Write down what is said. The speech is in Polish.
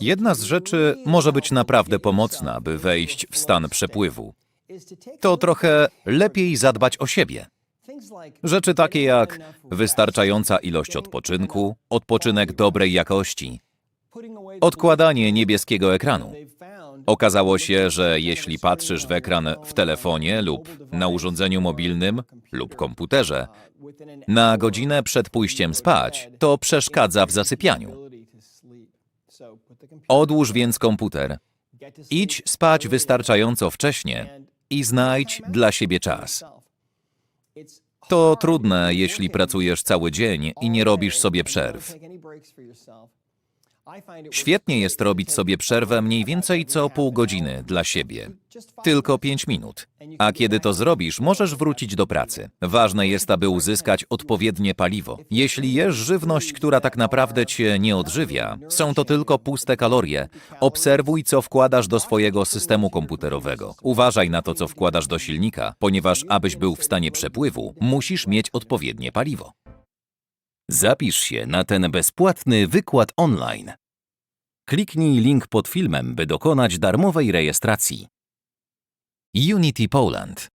Jedna z rzeczy może być naprawdę pomocna, by wejść w stan przepływu. To trochę lepiej zadbać o siebie. Rzeczy takie jak wystarczająca ilość odpoczynku, odpoczynek dobrej jakości, odkładanie niebieskiego ekranu. Okazało się, że jeśli patrzysz w ekran w telefonie lub na urządzeniu mobilnym lub komputerze na godzinę przed pójściem spać, to przeszkadza w zasypianiu. Odłóż więc komputer, idź spać wystarczająco wcześnie i znajdź dla siebie czas. To trudne, jeśli pracujesz cały dzień i nie robisz sobie przerw. Świetnie jest robić sobie przerwę mniej więcej co pół godziny dla siebie. Tylko pięć minut. A kiedy to zrobisz, możesz wrócić do pracy. Ważne jest, aby uzyskać odpowiednie paliwo. Jeśli jesz żywność, która tak naprawdę cię nie odżywia, są to tylko puste kalorie. Obserwuj, co wkładasz do swojego systemu komputerowego. Uważaj na to, co wkładasz do silnika, ponieważ abyś był w stanie przepływu, musisz mieć odpowiednie paliwo. Zapisz się na ten bezpłatny wykład online. Kliknij link pod filmem, by dokonać darmowej rejestracji. Unity Poland